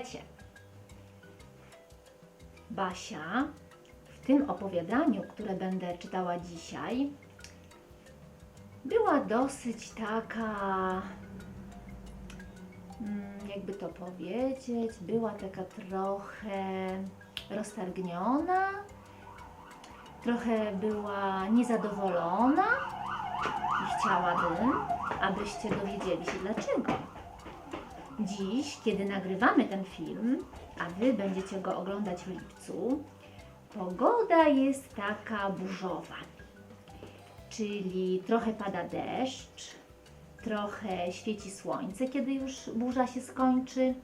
trzecie. Basia w tym opowiadaniu, które będę czytała dzisiaj, była dosyć taka, mm, jakby to powiedzieć, była taka trochę roztargniona, trochę była niezadowolona i chciałabym, abyście dowiedzieli się dlaczego. Dziś, kiedy nagrywamy ten film, a Wy będziecie go oglądać w lipcu, pogoda jest taka burzowa. Czyli trochę pada deszcz, trochę świeci słońce, kiedy już burza się skończy.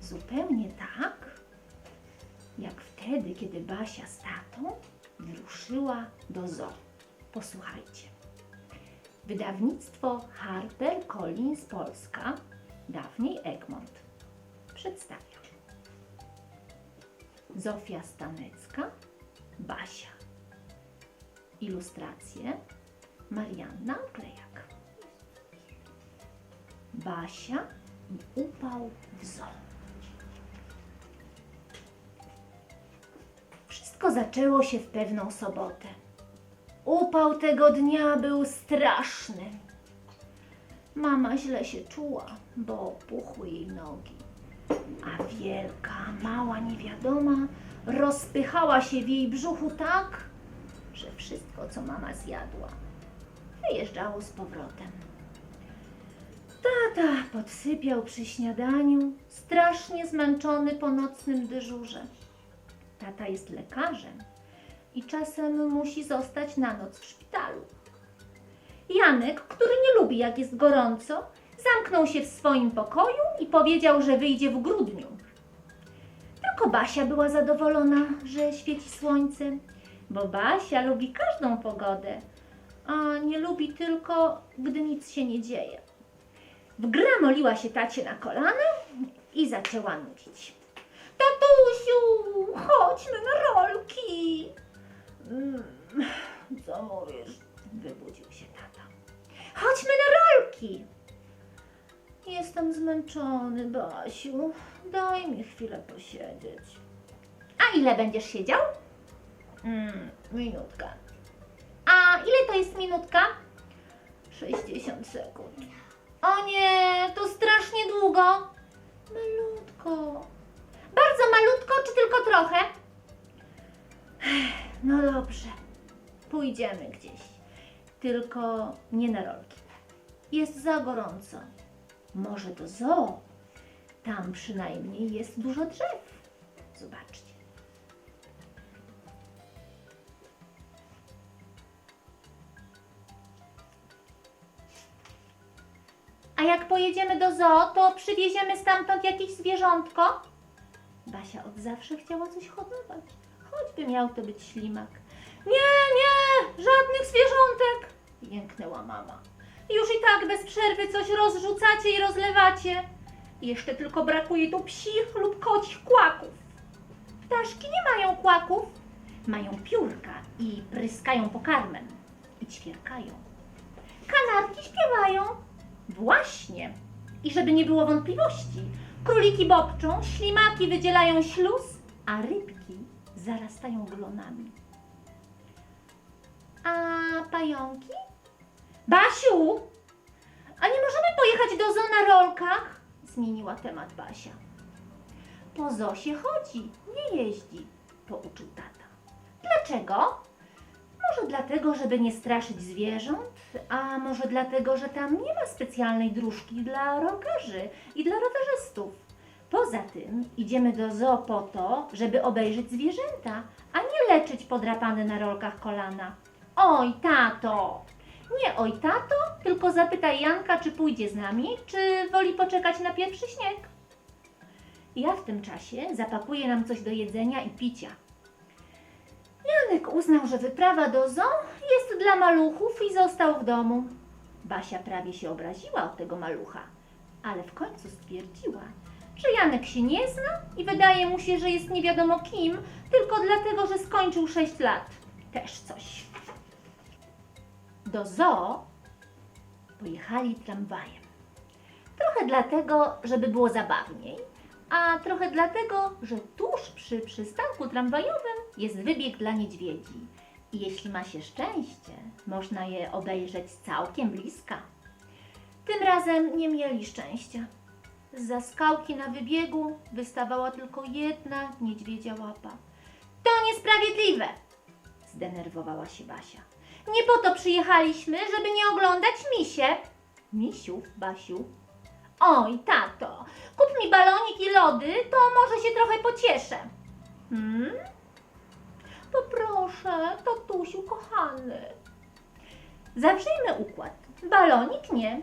Zupełnie tak, jak wtedy, kiedy Basia z tatą wyruszyła do zoo. Posłuchajcie. Wydawnictwo HarperCollins Polska, dawniej Egmont, przedstawia Zofia Stanecka, Basia. Ilustracje Marianna Klejak. Basia i upał w zoo. Wszystko zaczęło się w pewną sobotę. Upał tego dnia był straszny. Mama źle się czuła, bo puchły jej nogi. A wielka, mała niewiadoma rozpychała się w jej brzuchu tak, że wszystko, co mama zjadła, wyjeżdżało z powrotem. Tata podsypiał przy śniadaniu, strasznie zmęczony po nocnym dyżurze. Tata jest lekarzem i czasem musi zostać na noc w szpitalu. Janek, który nie lubi jak jest gorąco, zamknął się w swoim pokoju i powiedział, że wyjdzie w grudniu. Tylko Basia była zadowolona, że świeci słońce, bo Basia lubi każdą pogodę, a nie lubi tylko, gdy nic się nie dzieje. Wgramoliła się tacie na kolana i zaczęła nudzić. Tatusiu, chodźmy na rolki. Mm, Co mówisz? Wybudził. Chodźmy na rolki. Jestem zmęczony, Basiu. Daj mi chwilę posiedzieć. A ile będziesz siedział? Mm, minutka. A ile to jest minutka? 60 sekund. O nie, to strasznie długo. Malutko. Bardzo malutko, czy tylko trochę? No dobrze, pójdziemy gdzieś. Tylko nie na rolki. Jest za gorąco. Może do zoo. Tam przynajmniej jest dużo drzew. Zobaczcie. A jak pojedziemy do zoo, to przywieziemy stamtąd jakieś zwierzątko? Basia od zawsze chciała coś hodować. Choćby miał to być ślimak. Nie, nie, żadnych zwierzątek! Jęknęła mama. Już i tak bez przerwy coś rozrzucacie i rozlewacie. Jeszcze tylko brakuje tu psich lub kocich kłaków. Ptaszki nie mają kłaków. Mają piórka i pryskają pokarmem. I ćwierkają. Kanarki śpiewają. Właśnie. I żeby nie było wątpliwości, króliki bobczą, ślimaki wydzielają śluz, a rybki zarastają glonami. A pająki? Basiu! A nie możemy pojechać do zoo na rolkach? Zmieniła temat Basia. Po zoo się chodzi, nie jeździ, pouczył tata. Dlaczego? Może dlatego, żeby nie straszyć zwierząt, a może dlatego, że tam nie ma specjalnej dróżki dla rolkarzy i dla rowerzystów. Poza tym idziemy do zoo po to, żeby obejrzeć zwierzęta, a nie leczyć podrapane na rolkach kolana. Oj, tato! Nie oj, tato, tylko zapytaj Janka, czy pójdzie z nami, czy woli poczekać na pierwszy śnieg. Ja w tym czasie zapakuję nam coś do jedzenia i picia. Janek uznał, że wyprawa do zoo jest dla maluchów i został w domu. Basia prawie się obraziła od tego malucha, ale w końcu stwierdziła, że Janek się nie zna i wydaje mu się, że jest nie wiadomo kim, tylko dlatego, że skończył 6 lat. Też coś. Do zoo Pojechali tramwajem. Trochę dlatego, żeby było zabawniej, a trochę dlatego, że tuż przy przystanku tramwajowym jest wybieg dla niedźwiedzi. I jeśli ma się szczęście, można je obejrzeć całkiem bliska. Tym razem nie mieli szczęścia. Z skałki na wybiegu wystawała tylko jedna niedźwiedzia łapa. To niesprawiedliwe! Zdenerwowała się Basia. Nie po to przyjechaliśmy, żeby nie oglądać misie. Misiów, Basiu. Oj, tato, kup mi balonik i lody, to może się trochę pocieszę. Hmm? Poproszę, tatusiu kochany. Zawrzyjmy układ. Balonik nie,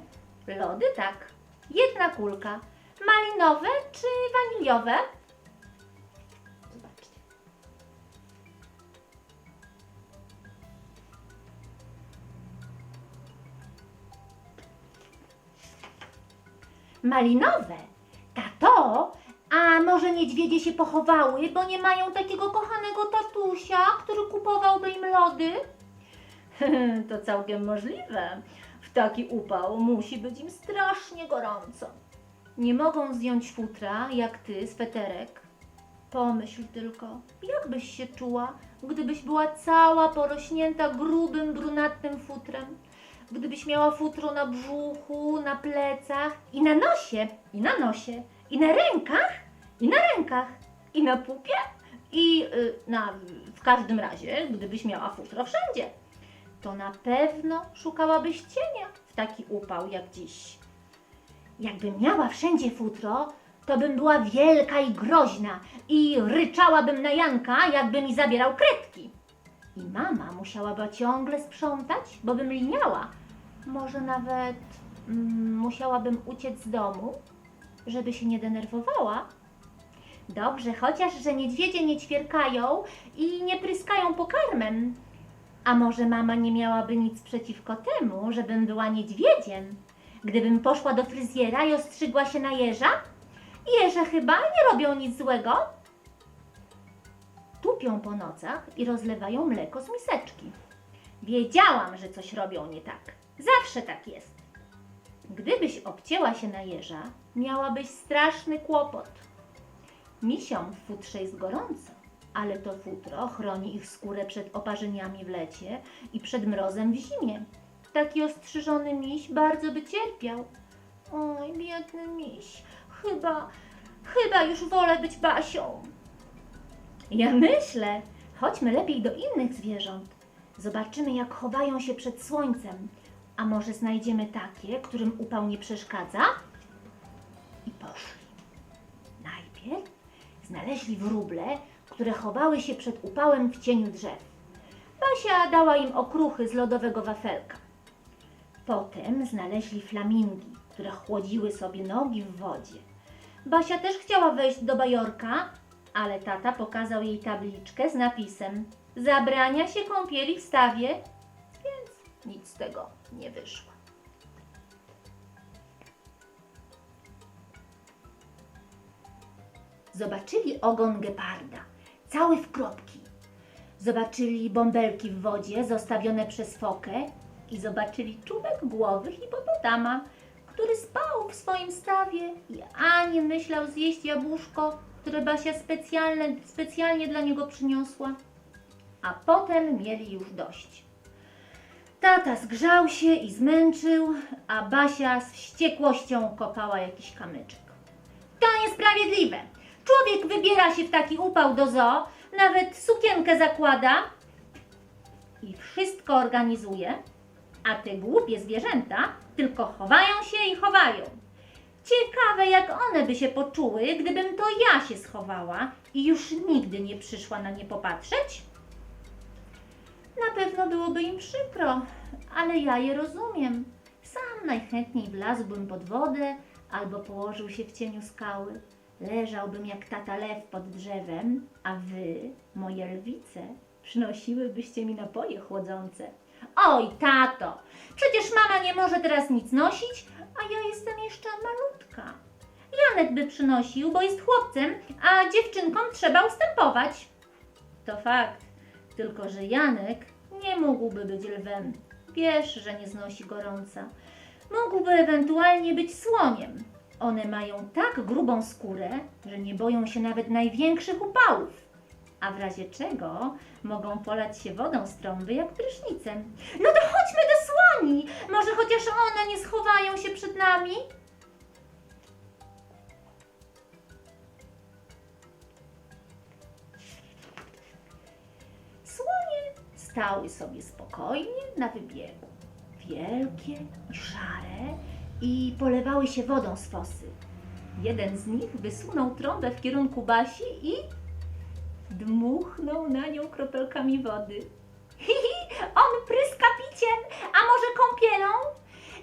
lody tak. Jedna kulka. Malinowe czy waniliowe? Malinowe? Tato, a może niedźwiedzie się pochowały, bo nie mają takiego kochanego tatusia, który kupowałby im lody? to całkiem możliwe. W taki upał musi być im strasznie gorąco. Nie mogą zdjąć futra, jak ty, sweterek. Pomyśl tylko, jak byś się czuła, gdybyś była cała porośnięta grubym, brunatnym futrem? Gdybyś miała futro na brzuchu, na plecach i na nosie, i na nosie, i na rękach, i na rękach, i na pupie, i y, na, w każdym razie, gdybyś miała futro wszędzie, to na pewno szukałabyś cienia w taki upał jak dziś. Jakbym miała wszędzie futro, to bym była wielka i groźna i ryczałabym na Janka, jakby mi zabierał kredki. I mama musiałaby ciągle sprzątać, bo bym liniała. Może nawet mm, musiałabym uciec z domu, żeby się nie denerwowała. Dobrze, chociaż, że niedźwiedzie nie ćwierkają i nie pryskają pokarmem. A może mama nie miałaby nic przeciwko temu, żebym była niedźwiedziem? Gdybym poszła do fryzjera i ostrzygła się na jeża? Jeże chyba nie robią nic złego. Tupią po nocach i rozlewają mleko z miseczki. Wiedziałam, że coś robią nie tak. Zawsze tak jest. Gdybyś obcięła się na jeża, miałabyś straszny kłopot. Misiom w futrze jest gorąco, ale to futro chroni ich skórę przed oparzeniami w lecie i przed mrozem w zimie. Taki ostrzyżony miś bardzo by cierpiał. Oj, biedny miś. Chyba, chyba już wolę być Basią. Ja myślę, chodźmy lepiej do innych zwierząt. Zobaczymy, jak chowają się przed słońcem. A może znajdziemy takie, którym upał nie przeszkadza? I poszli. Najpierw znaleźli wróble, które chowały się przed upałem w cieniu drzew. Basia dała im okruchy z lodowego wafelka. Potem znaleźli flamingi, które chłodziły sobie nogi w wodzie. Basia też chciała wejść do bajorka, ale tata pokazał jej tabliczkę z napisem Zabrania się kąpieli w stawie, więc nic z tego nie wyszło. Zobaczyli ogon geparda, cały w kropki. Zobaczyli bąbelki w wodzie zostawione przez fokę i zobaczyli czubek głowy hipopotama, który spał w swoim stawie i ani myślał zjeść jabłuszko, które Basia specjalne, specjalnie dla niego przyniosła. A potem mieli już dość. Tata zgrzał się i zmęczył, a Basia z wściekłością kopała jakiś kamyczek. To niesprawiedliwe! Człowiek wybiera się w taki upał do zoo, nawet sukienkę zakłada i wszystko organizuje, a te głupie zwierzęta tylko chowają się i chowają. Ciekawe, jak one by się poczuły, gdybym to ja się schowała i już nigdy nie przyszła na nie popatrzeć? Na pewno byłoby im przykro, ale ja je rozumiem. Sam najchętniej wlazłbym pod wodę albo położył się w cieniu skały. Leżałbym jak tata lew pod drzewem, a wy, moje lwice, przynosiłybyście mi napoje chłodzące. Oj, tato, przecież mama nie może teraz nic nosić, a ja jestem jeszcze malutka. Janek by przynosił, bo jest chłopcem, a dziewczynkom trzeba ustępować. To fakt, tylko że Janek nie mógłby być lwem. Wiesz, że nie znosi gorąca. Mógłby ewentualnie być słoniem. One mają tak grubą skórę, że nie boją się nawet największych upałów. A w razie czego mogą polać się wodą z trąby jak prysznicem. No to chodźmy do słoni! Może chociaż one nie schowają się przed nami? Słonie stały sobie spokojnie na wybiegu. Wielkie i szare i polewały się wodą z fosy. Jeden z nich wysunął trąbę w kierunku Basi i dmuchnął na nią kropelkami wody. Hihi, on pryska piciem, a może kąpielą?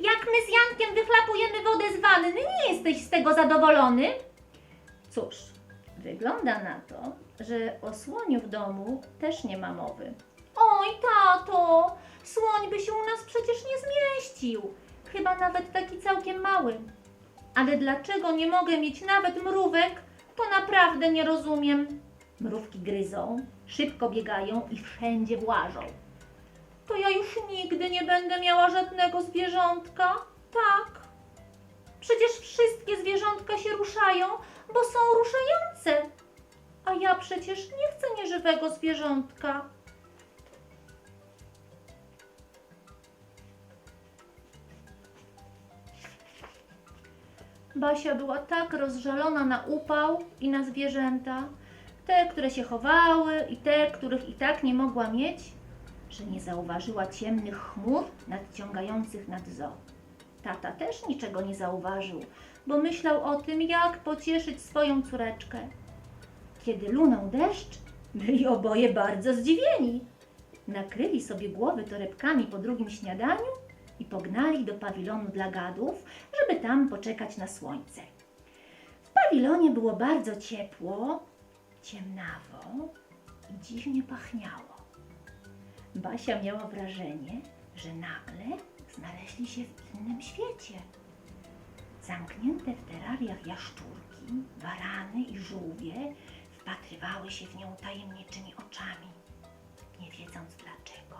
Jak my z Jankiem wychlapujemy wodę z wanny, nie jesteś z tego zadowolony? Cóż, wygląda na to, że o słoniu w domu też nie ma mowy. Oj, tato, słoń by się u nas przecież nie zmieścił. Chyba nawet taki całkiem mały. Ale dlaczego nie mogę mieć nawet mrówek, to naprawdę nie rozumiem. Mrówki gryzą, szybko biegają i wszędzie włażą. To ja już nigdy nie będę miała żadnego zwierzątka? Tak. Przecież wszystkie zwierzątka się ruszają, bo są ruszające. A ja przecież nie chcę nieżywego zwierzątka. Basia była tak rozżalona na upał i na zwierzęta, te, które się chowały i te, których i tak nie mogła mieć, że nie zauważyła ciemnych chmur nadciągających nad zoo. Tata też niczego nie zauważył, bo myślał o tym, jak pocieszyć swoją córeczkę. Kiedy lunął deszcz, byli oboje bardzo zdziwieni. Nakryli sobie głowy torebkami po drugim śniadaniu i pognali do pawilonu dla gadów, żeby tam poczekać na słońce. W pawilonie było bardzo ciepło, ciemnawo i dziwnie pachniało. Basia miała wrażenie, że nagle znaleźli się w innym świecie. Zamknięte w terariach jaszczurki, barany i żółwie wpatrywały się w nią tajemniczymi oczami. Nie wiedząc dlaczego,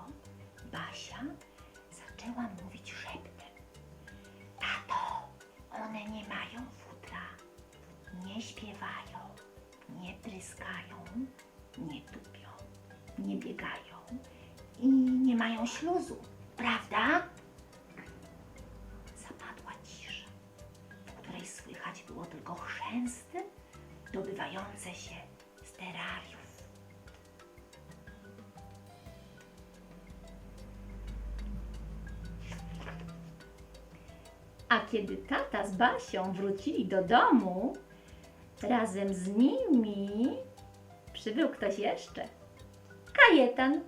Basia zaczęła mówić szeptem. Tato, one nie mają futra, nie śpiewają, nie pryskają, nie tupią, nie biegają i nie mają śluzu, prawda? Zapadła cisza, w której słychać było tylko chrzęsty dobywające się z terariów. A kiedy tata z Basią wrócili do domu, razem z nimi przybył ktoś jeszcze. Kajetan.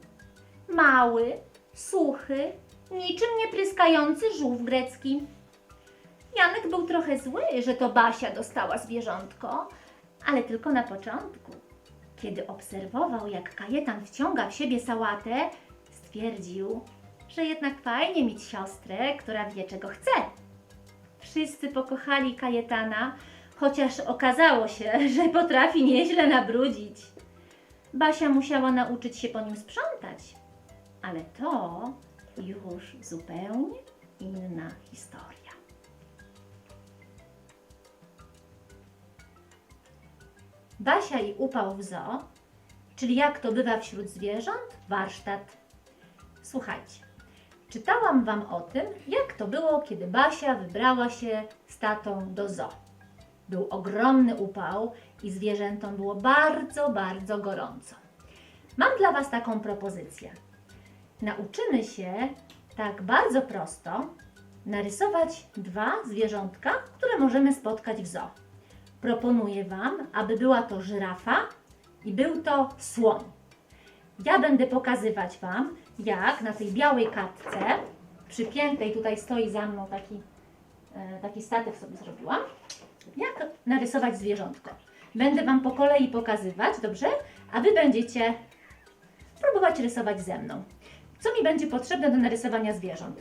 Mały, suchy, niczym nie pryskający żółw grecki. Janek był trochę zły, że to Basia dostała zwierzątko, ale tylko na początku. Kiedy obserwował, jak Kajetan wciąga w siebie sałatę, stwierdził, że jednak fajnie mieć siostrę, która wie, czego chce. Wszyscy pokochali Kajetana, chociaż okazało się, że potrafi nieźle nabrudzić. Basia musiała nauczyć się po nim sprzątać, ale to już zupełnie inna historia. Basia i upał w zoo, czyli jak to bywa wśród zwierząt, warsztat. Słuchajcie, czytałam Wam o tym, jak to było, kiedy Basia wybrała się z tatą do zoo. Był ogromny upał i zwierzętom było bardzo, bardzo gorąco. Mam dla Was taką propozycję. Nauczymy się tak bardzo prosto narysować dwa zwierzątka, które możemy spotkać w zoo. Proponuję Wam, aby była to żyrafa i był to słoń. Ja będę pokazywać Wam, jak na tej białej kartce, przypiętej, tutaj stoi za mną taki, e, taki statyw sobie zrobiłam, jak narysować zwierzątko. Będę Wam po kolei pokazywać, dobrze? A Wy będziecie próbować rysować ze mną. Co mi będzie potrzebne do narysowania zwierząt?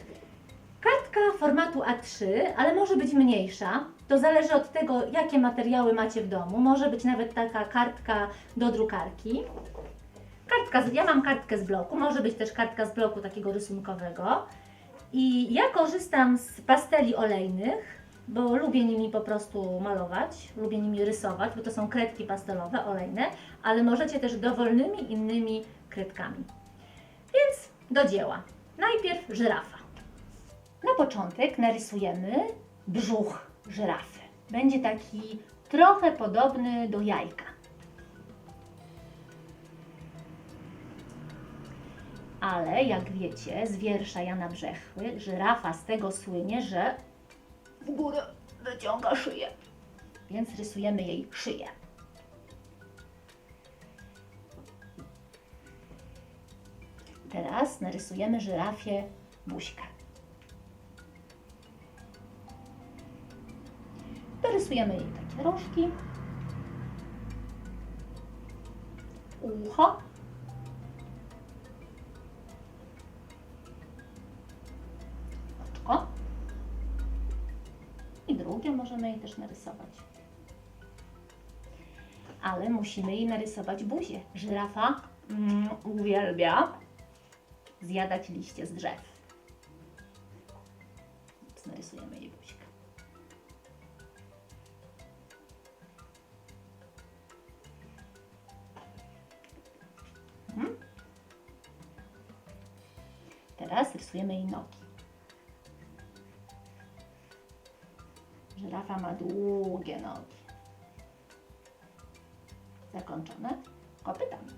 Kartka formatu A3, ale może być mniejsza. To zależy od tego, jakie materiały macie w domu. Może być nawet taka kartka do drukarki. Kartka ja mam kartkę z bloku, może być też kartka z bloku takiego rysunkowego. I ja korzystam z pasteli olejnych, bo lubię nimi po prostu malować, lubię nimi rysować, bo to są kredki pastelowe, olejne, ale możecie też dowolnymi innymi kredkami. Więc do dzieła. Najpierw żyrafa. Na początek narysujemy brzuch żyrafy. Będzie taki trochę podobny do jajka. Ale jak wiecie z wiersza Jana Brzechwy, żyrafa z tego słynie, że w górę wyciąga szyję. Więc rysujemy jej szyję. Teraz narysujemy żyrafie buźkę. Dorysujemy jej takie rożki, ucho, możemy jej też narysować. Ale musimy jej narysować buzię. Żyrafa mm, uwielbia zjadać liście z drzew. Długie nogi. Zakończone kopytami.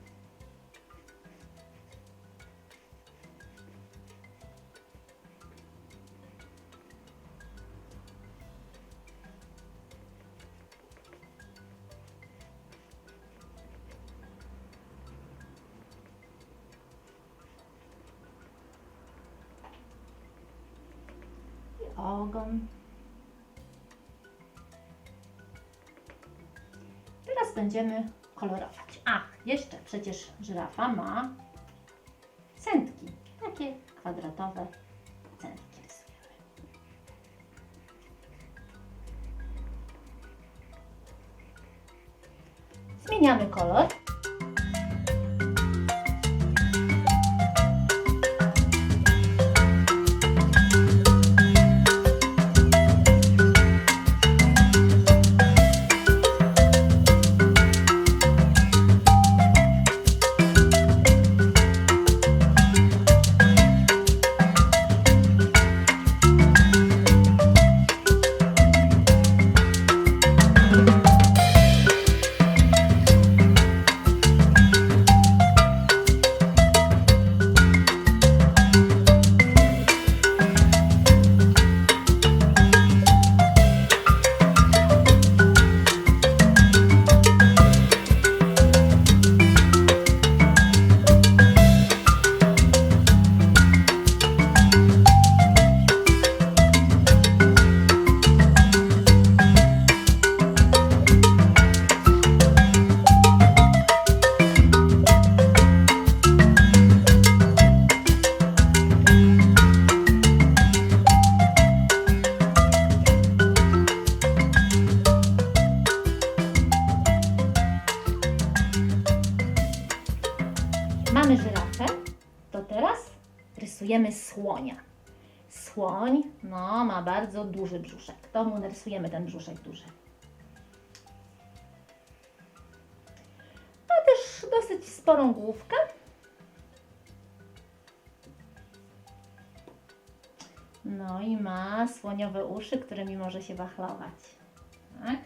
Ogon. Będziemy kolorować. Ach, jeszcze przecież żyrafa ma centki. Takie kwadratowe centki. Zmieniamy kolor. Rysujemy słonia. Słoń, no, ma bardzo duży brzuszek. To mu narysujemy ten brzuszek duży. Ma też dosyć sporą główkę. No i ma słoniowe uszy, którymi może się wachlować. Tak?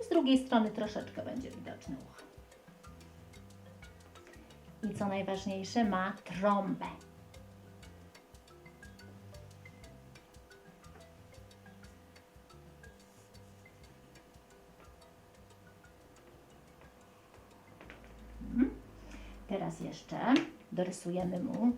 Z drugiej strony troszeczkę będzie widoczny ucho. Co najważniejsze, ma trąbę. Mhm. Teraz jeszcze dorysujemy mu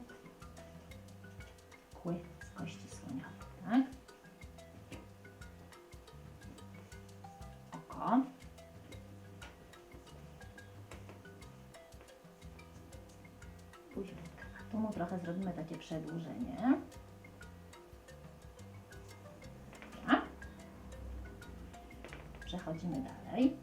przedłużenie. Przechodzimy dalej.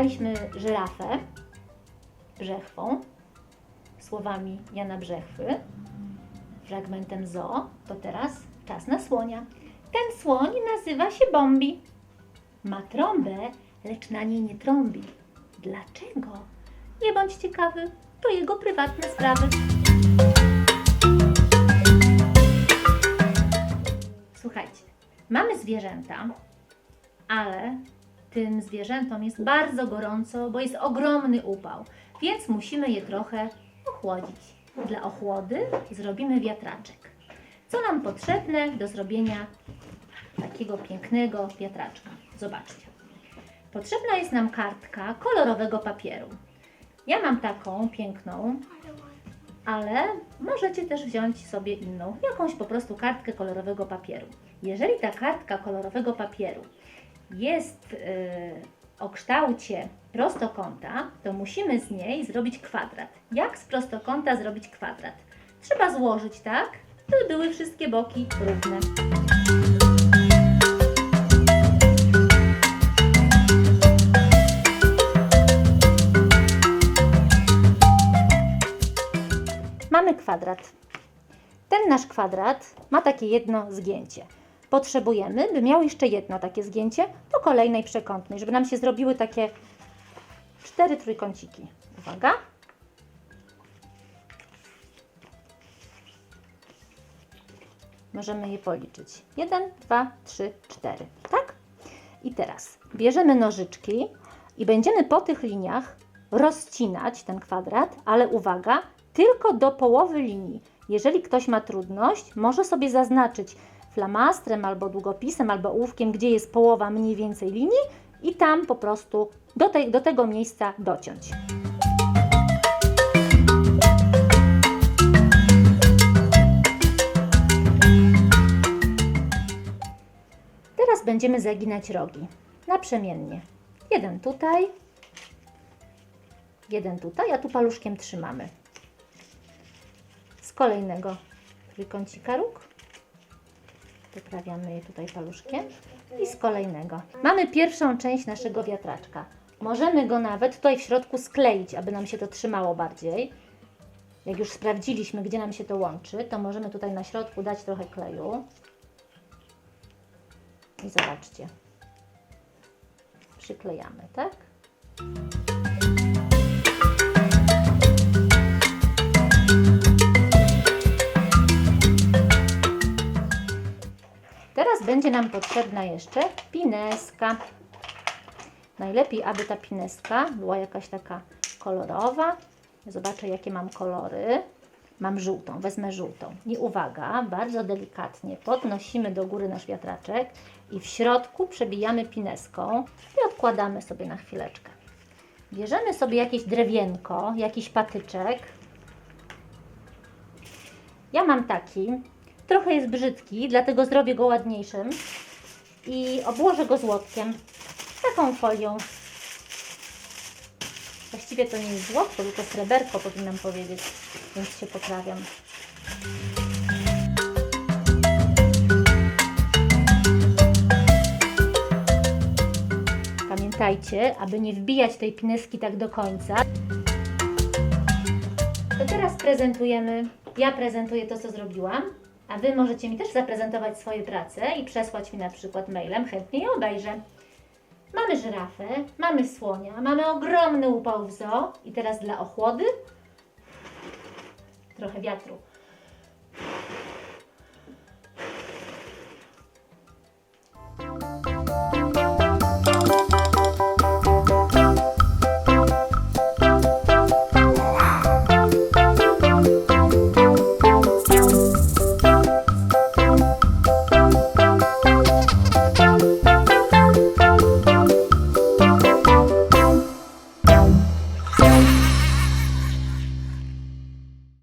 Przywitaliśmy żyrafę brzechwą, słowami Jana Brzechwy, fragmentem zo, to teraz czas na słonia. Ten słoń nazywa się Bombi. Ma trąbę, lecz na niej nie trąbi. Dlaczego? Nie bądź ciekawy, to jego prywatne sprawy. Słuchajcie, mamy zwierzęta, ale tym zwierzętom jest bardzo gorąco, bo jest ogromny upał, więc musimy je trochę ochłodzić. Dla ochłody zrobimy wiatraczek. Co nam potrzebne do zrobienia takiego pięknego wiatraczka? Zobaczcie. Potrzebna jest nam kartka kolorowego papieru. Ja mam taką piękną, ale możecie też wziąć sobie inną, jakąś po prostu kartkę kolorowego papieru. Jeżeli ta kartka kolorowego papieru jest yy, o kształcie prostokąta, to musimy z niej zrobić kwadrat. Jak z prostokąta zrobić kwadrat? Trzeba złożyć tak, by były wszystkie boki równe. Mamy kwadrat. Ten nasz kwadrat ma takie jedno zgięcie. Potrzebujemy, by miał jeszcze jedno takie zgięcie do kolejnej przekątnej, żeby nam się zrobiły takie cztery trójkąciki. Uwaga. Możemy je policzyć. Jeden, dwa, trzy, cztery. Tak? I teraz bierzemy nożyczki i będziemy po tych liniach rozcinać ten kwadrat, ale uwaga, tylko do połowy linii. Jeżeli ktoś ma trudność, może sobie zaznaczyć flamastrem albo długopisem, albo ołówkiem, gdzie jest połowa mniej więcej linii i tam po prostu do, tej, do tego miejsca dociąć. Teraz będziemy zaginać rogi naprzemiennie. Jeden tutaj, jeden tutaj, a tu paluszkiem trzymamy. Z kolejnego trójkącika róg Wyprawiamy je tutaj paluszkiem i z kolejnego. Mamy pierwszą część naszego wiatraczka. Możemy go nawet tutaj w środku skleić, aby nam się to trzymało bardziej. Jak już sprawdziliśmy, gdzie nam się to łączy, to możemy tutaj na środku dać trochę kleju. I zobaczcie. Przyklejamy, tak? Teraz będzie nam potrzebna jeszcze pineska. Najlepiej, aby ta pineska była jakaś taka kolorowa. Zobaczę, jakie mam kolory. Mam żółtą, wezmę żółtą. I uwaga, bardzo delikatnie podnosimy do góry nasz wiatraczek i w środku przebijamy pineską i odkładamy sobie na chwileczkę. Bierzemy sobie jakieś drewienko, jakiś patyczek. Ja mam taki, Trochę jest brzydki, dlatego zrobię go ładniejszym i obłożę go złotkiem, taką folią. Właściwie to nie jest złotko, tylko sreberko powinnam powiedzieć, więc się poprawiam. Pamiętajcie, aby nie wbijać tej pineski tak do końca. To teraz prezentujemy, ja prezentuję to, co zrobiłam. A Wy możecie mi też zaprezentować swoje prace i przesłać mi na przykład mailem, chętnie je obejrzę. Mamy żyrafę, mamy słonia, mamy ogromny upał w zoo i teraz dla ochłody trochę wiatru.